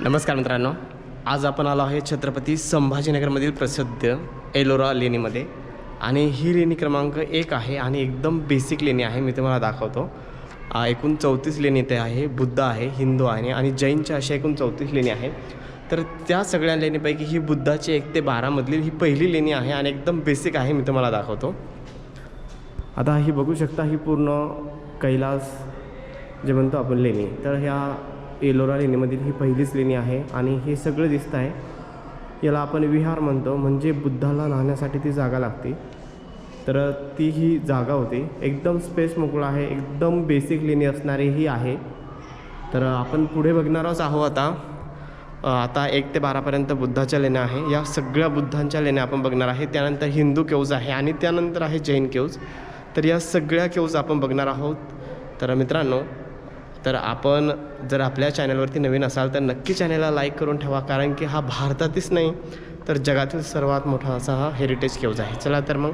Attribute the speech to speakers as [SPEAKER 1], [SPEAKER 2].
[SPEAKER 1] नमस्कार मित्रांनो. आज आपण आलो आहे छत्रपती संभाजीनगरमधील प्रसिद्ध एलोरा लेणीमध्ये. आणि ही लेणी क्रमांक एक आहे आणि एकदम बेसिक लेणी आहे मी तुम्हाला दाखवतो. एकूण चौतीस लेणी इथे आहे बुद्ध आहे हिंदू आहे आणि जैनच्या अशा एकूण चौतीस लेणी आहेत. तर त्या सगळ्या लेणीपैकी ही बुद्धाची एक ते बारामधली ही पहिली लेणी आहे आणि एकदम बेसिक आहे मी तुम्हाला दाखवतो. आता ही बघू शकता ही पूर्ण कैलास जे म्हणतो आपण लेणी. तर ह्या एलोरा लेणीमधील ही पहिलीच लेणी आहे आणि हे सगळं दिसतं आहे. याला आपण विहार म्हणतो म्हणजे बुद्धाला राहण्यासाठी ती जागा लागते. तर ती ही जागा होती. एकदम स्पेस मोकळा आहे एकदम बेसिक लेणी असणारी ही आहे. तर आपण पुढे बघणारच आहोत आता. आता एक ते बारापर्यंत बुद्धाच्या लेण्या आहे. या सगळ्या बुद्धांच्या लेण्या आपण बघणार आहे. त्यानंतर हिंदू केव्ज आहे आणि त्यानंतर आहे जैन केव्ज. तर या सगळ्या केव्ज आपण बघणार आहोत. तर मित्रांनो तर आपण जर आपल्या चॅनलवरती नवीन असाल तर नक्की चॅनलला लाईक करून ठेवा कारण की हा भारतातीच नाही तर जगातील सर्वात मोठा असा हा हेरिटेज केव्ज आहे. चला तर मग.